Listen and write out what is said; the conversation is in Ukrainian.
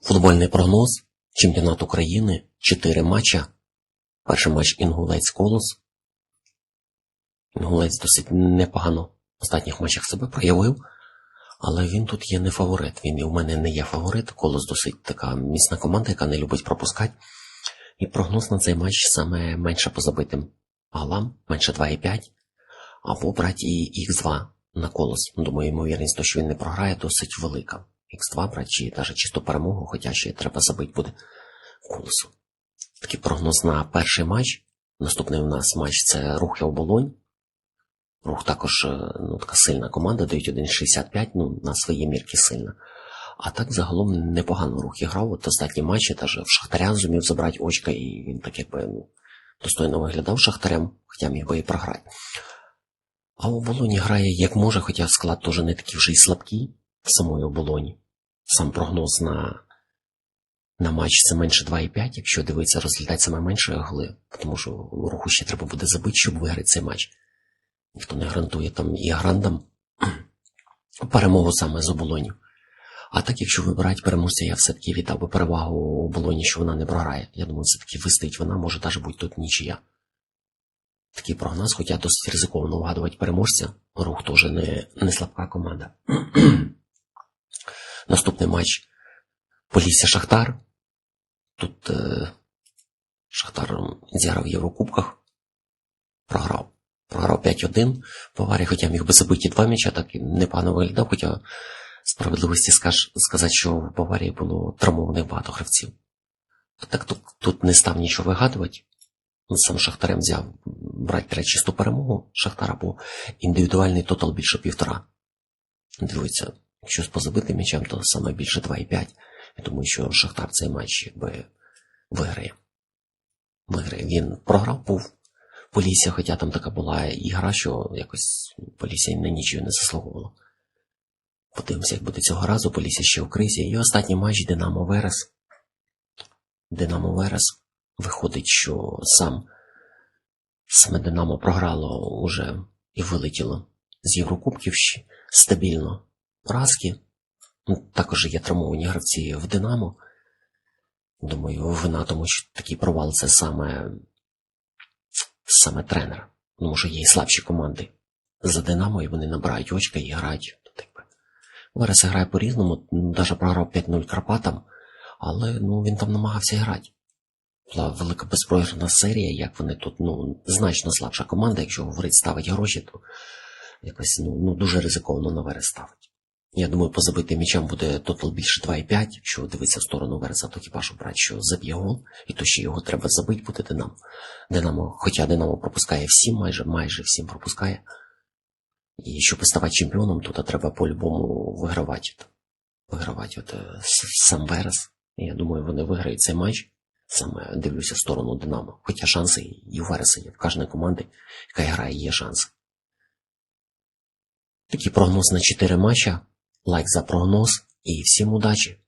Футбольний прогноз. Чемпіонат України. Чотири матча. Перший матч Інгулець Колос. Інгулець досить непогано в останніх матчах себе проявив, але він тут є не фаворит. Він і у мене не є фаворит. Колос досить така міцна команда, яка не любить пропускати. І прогноз на цей матч саме менше по забитим голам, менше 2,5, або брати і Х2 на колос. Думаю, ймовірність, що він не програє, досить велика. Х2 брати чи навіть чисту перемогу, хоча ще треба забити буде колосу. Такий прогноз на перший матч. Наступний у нас матч це рух оболонь. Рух також е, ну, така сильна команда, дають 1,65, ну, на свої мірки сильна. А так загалом непогано рух грав. От останні матчі теж в Шахтаря зумів забрати очка, і він так якби ну, достойно виглядав Шахтарем, хоча міг би і програти. А у Болоні грає як може, хоча склад теж не такий вже й слабкий самої оболоні. Сам прогноз на, на матч це менше 2,5, якщо дивитися, розглядати саме менше голи, тому що руху ще треба буде забити, щоб виграти цей матч. Ніхто не гарантує там і грандам перемогу саме з оболонів. А так, якщо вибирають переможця, я все-таки віддав би перевагу оболоні, що вона не програє. Я думаю, все-таки вистоїть вона, може навіть бути тут нічия. Такий прогноз, хоча досить ризиковано вгадувати переможця. Рух теж не, не слабка команда. Наступний матч Полісся Шахтар. Тут е, Шахтар зіграв в Єврокубках. Програв. Програв 5-1 Баварії, хоча міг би забити два м'яча, так і непогано виглядав, хоча справедливості скаж, сказати, що в Баварії було травмованих багато гравців. А так тут, тут не став нічого вигадувати. Сам Шахтарем взяв брати треба чисту перемогу Шахтара, бо індивідуальний тотал більше півтора. Дивіться, якщо з позабитим м'ячем, то саме більше 2,5. Я думаю, що Шахтар цей матч якби виграє. Виграє. Він програв був Полісся, хоча там така була ігра, що якось Полісся на нічого не заслуговувало. Подивимося, як буде цього разу. Полісся ще в кризі. І останній матч Динамо Верес. Динамо Верес. Виходить, що сам саме Динамо програло уже і вилетіло з Єврокубків стабільно. Поразки. Ну, Також є травмовані гравці в Динамо. Думаю, вина тому, що такий провал це саме, саме тренер. Тому що є і слабші команди за Динамо, і вони набирають очка і грають. Верес грає по-різному, навіть програв 5-0 Карпатам, але ну, він там намагався грати. Була велика безпрограшна серія, як вони тут, ну, значно слабша команда, якщо говорить ставить гроші, то якось ну, ну дуже ризиковано на Верес ставить. Я думаю, по забитим буде тотал більше 2,5, якщо дивитися в сторону Вереса, то хіба що брати, що заб'є гол, і то ще його треба забити буде Динамо. Динамо, хоча Динамо пропускає всім, майже майже всім пропускає. І щоб ставати чемпіоном, тут треба по-любому вигравати. Вигравати от, е, сам Верес. Я думаю, вони виграють цей матч. Саме дивлюся в сторону Динамо. Хоча шанси і у Вереса є. В кожної команди, яка грає, є шанси. Такий прогноз на 4 матча. Лайк за прогноз і всім удачі!